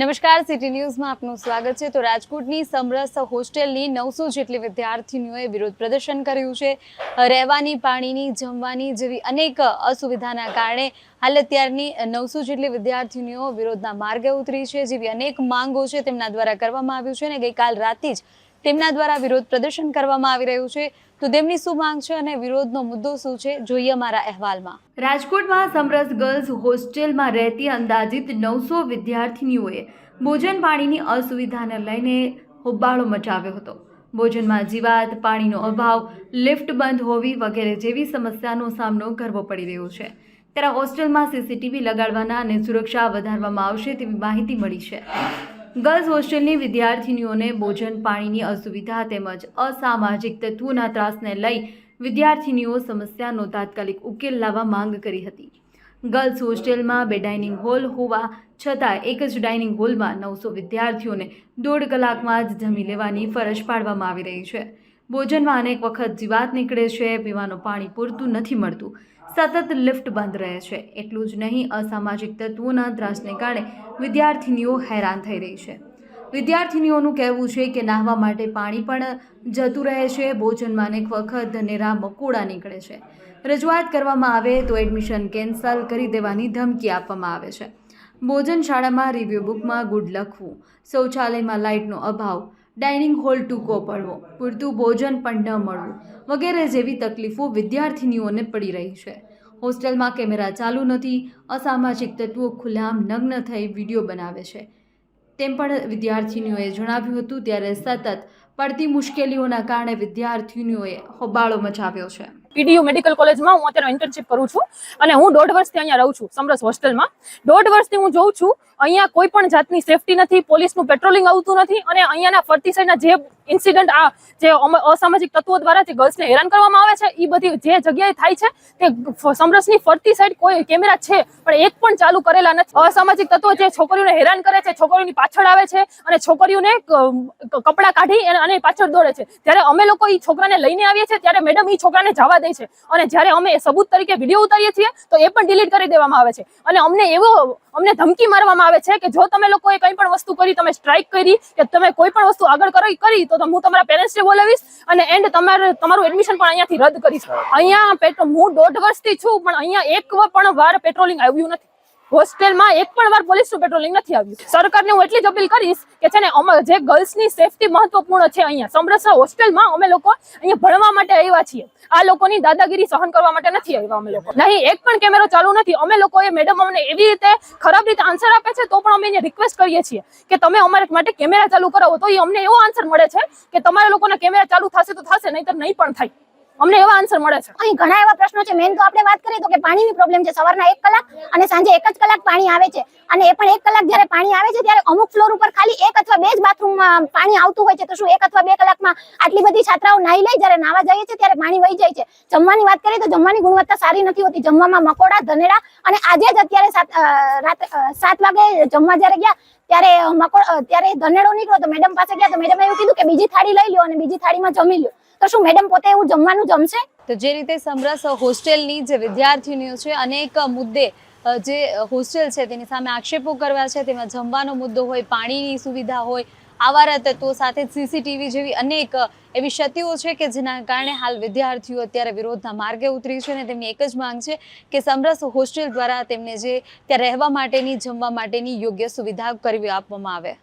નમસ્કાર સિટી ન્યૂઝમાં આપનું સ્વાગત છે. તો રાજકોટની સમરસ હોસ્ટેલની નવસો જેટલી વિદ્યાર્થીનીઓએ વિરોધ પ્રદર્શન કર્યું છે. રહેવાની, પાણીની, જમવાની જેવી અનેક અસુવિધાના કારણે હાલ અત્યારની નવસો જેટલી વિદ્યાર્થીનીઓ વિરોધના માર્ગે ઉતરી છે. જેવી અનેક માંગો છે તેમના દ્વારા કરવામાં આવ્યું છે અને ગઈકાલ રાતથી જ તેમના દ્વારા વિરોધ પ્રદર્શન કરવામાં આવી રહ્યું છે. તો તેમની શું માંગ છે અને વિરોધનો મુદ્દો શું છે? જોઈએ અમારા અહેવાલમાં. રાજકોટમાં સમરસ ગર્લ્સ હોસ્ટેલમાં રહેતી અંદાજિત નવસો વિદ્યાર્થીનીઓએ ભોજન પાણીની અસુવિધાને લઈને હોબાળો મચાવ્યો હતો. ભોજનમાં જીવાત, પાણીનો અભાવ, લિફ્ટ બંધ હોવી વગેરે જેવી સમસ્યાનો સામનો કરવો પડી રહ્યો છે. ત્યારે હોસ્ટેલમાં સીસીટીવી લગાડવાના અને સુરક્ષા વધારવામાં આવશે તેવી માહિતી મળી છે. ગર્લ્સ હોસ્ટેલની વિદ્યાર્થીનીઓને ભોજન, પાણીની અસુવિધા તેમજ અસામાજિક તત્વોના ત્રાસને લઈ વિદ્યાર્થીનીઓ સમસ્યાનો તાત્કાલિક ઉકેલ લાવવા માંગ કરી હતી. ગર્લ્સ હોસ્ટેલમાં બે ડાઇનિંગ હોલ હોવા છતાં એક જ ડાઇનિંગ હોલમાં નવસો વિદ્યાર્થીઓને દોઢ કલાકમાં જ જમી લેવાની ફરજ પાડવામાં આવી રહી છે. ભોજનમાં અનેક વખત જીવાત નીકળે છે, પીવાનું પાણી પૂરતું નથી મળતું. સતત લિફ્ટ બંધ રહે છે. એટલું જ નહીં, અસામાજિક તત્વોના ત્રાસને કારણે વિદ્યાર્થીનીઓ હેરાન થઈ રહી છે. વિદ્યાર્થીનીઓનું કહેવું છે કે નાહવા માટે પાણી પણ જતું રહે છે, ભોજનમાં અનેક વખત ધનેરા મકોડા નીકળે છે. રજૂઆત કરવામાં આવે તો એડમિશન કેન્સલ કરી દેવાની ધમકી આપવામાં આવે છે. ભોજન શાળામાં રિવ્યુ બુકમાં ગુડ લખવું. શૌચાલયમાં લાઇટનો અભાવ. ડાઇનિંગ હોલ ટૂંકો પડવો, પૂરતું ભોજન પણ ન મળવું, વગેરે જેવી તકલીફો વિદ્યાર્થીનીઓને પડી રહી છે. હોસ્ટેલમાં કેમેરા ચાલુ નથી, અસામાજિક તત્વો ખુલ્લામ નગ્ન થઈ વીડિયો બનાવે છે. તેમ પણ વિદ્યાર્થીનીઓએ જણાવ્યું હતું, ત્યારે સતત પડતી મુશ્કેલીઓના કારણે વિદ્યાર્થીનીઓએ હોબાળો મચાવ્યો છે. પીડીયુ મેડિકલ કોલેજમાં હું અત્યારે ઇન્ટર્નશીપ કરું છું અને હું દોઢ વર્ષથી અહીંયા રહું છું, સમરસ હોસ્ટેલમાં. દોઢ વર્ષથી હું જોઉં છું, અહીંયા કોઈ પણ જાતની સેફટી નથી, પોલીસનું પેટ્રોલિંગ આવતું નથી અને અહીંયાના ફરતી સાઈડના જે ઇન્સિડન્ટ આ જે અસામાજિક તત્વો દ્વારા જે ગર્લ્સને હેરાન કરવામાં આવે છે એ બધી જે જગ્યાએ થાય છે, તે સમરસની ફરતી સાઈડ કોઈ કેમેરા છે, પણ એક પણ ચાલુ કરેલા નથી. અસામાજિક તત્વો જે છોકરીઓને હેરાન કરે છે, છોકરીઓની પાછળ આવે છે અને છોકરીઓને કપડાં કાઢી અને પાછળ દોડે છે. ત્યારે અમે લોકો એ છોકરાને લઈને આવીએ છીએ, ત્યારે મેડમ એ છોકરાને જવા દે છે. અને જ્યારે અમે સબૂત તરીકે વીડિયો ઉતારીએ છીએ તો એ પણ ડિલીટ કરી દેવામાં આવે છે. અને અમને એવો અમને ધમકી મારવામાં આવે છે કે જો તમે લોકોએ કંઈ પણ વસ્તુ કરી તમે સ્ટ્રાઇક કરી કે તમે કોઈ પણ વસ્તુ આગળ કરી કરી તો હું તમારા પેરેન્ટ્સને બોલાવીશ અને એન્ડ તમારે તમારું એડમિશન પણ અહીંયાથી રદ કરીશ. અહીંયા હું દોઢ વર્ષથી છું પણ અહીંયા એક પણ વાર પેટ્રોલિંગ આવ્યું નથી. હોસ્ટેલમાં એક પણ વાર પોલીસનું પેટ્રોલિંગ નથી આવ્યું. સરકારને હું એટલી જ અપીલ કરીશ કે છે ને અમારે જે ગર્લ્સની સેફટી મહત્વપૂર્ણ છે અહીંયા, સમરસા હોસ્ટેલમાં અમે લોકો અહીંયા ભણવા માટે આવ્યા છીએ. આ લોકોની દાદાગીરી સહન કરવા માટે નથી આવ્યા અમે લોકો. નહીં, એક પણ કેમેરો ચાલુ નથી. અમે લોકોએ મેડમ અમને એવી રીતે ખરાબ રીતે આન્સર આપે છે, તો પણ અમે એને રિક્વેસ્ટ કરીએ છીએ કે તમે અમારા માટે કેમેરા ચાલુ કરાવો. તો એ અમને એવો આન્સર મળે છે કે તમારા લોકોના કેમેરા ચાલુ થશે તો થશે, નહીતર નહીં પણ થાય. અમને એવા આન્સર મળે છે. અહીં ઘણા એવા પ્રશ્નો છે. મેન તો આપણે વાત કરીએ તો કે પાણીની પ્રોબ્લેમ છે. સવારના એક કલાક અને સાંજે એક જ કલાક પાણી આવે છે. અને એ પણ એક કલાક જ્યારે પાણી આવે છે ત્યારે અમુક ફ્લોર ઉપર ખાલી એક અથવા બે જ બાથરૂમમાં પાણી આવતું હોય છે. તો શું એક અથવા બે કલાકમાં આટલી બધી છાત્રાઓ નાહી લે? જ્યારે નાવા જઈએ છે ત્યારે પાણી વહી જાય છે. જમવાની વાત કરીએ તો જમવાની ગુણવત્તા સારી નથી હોતી. જમવામાં મકોડા, ધનેડા અને આજે જ અત્યારે રાત સાત વાગે જમવા જ્યારે ગયા, ત્યારે મકોડ ત્યારે ધનેડો નીકળ્યો તો મેડમ પાસે ગયા તો મેડમે એવું કીધું કે બીજી થાળી લઈ લો અને બીજી થાળીમાં જમી લ્યો. તો શું મેડમ પોતે એવું જમવાનું જમશે? તો જે રીતે સમરસ હોસ્ટેલની જે વિદ્યાર્થીનીઓ છે, અનેક મુદ્દે જે હોસ્ટેલ છે તેની સામે આક્ષેપો કરવા છે, તેમાં જમવાનો મુદ્દો હોય, પાણીની સુવિધા હોય, આવારા તત્વો સાથે સીસીટીવી જેવી અનેક એવી ક્ષતિઓ છે કે જેના કારણે હાલ વિદ્યાર્થીઓ અત્યારે વિરોધના માર્ગે ઉતરી છે અને તેમની એક જ માંગ છે કે સમરસ હોસ્ટેલ દ્વારા તેમને જે ત્યાં રહેવા માટેની, જમવા માટેની યોગ્ય સુવિધા કરવી આપવામાં આવે.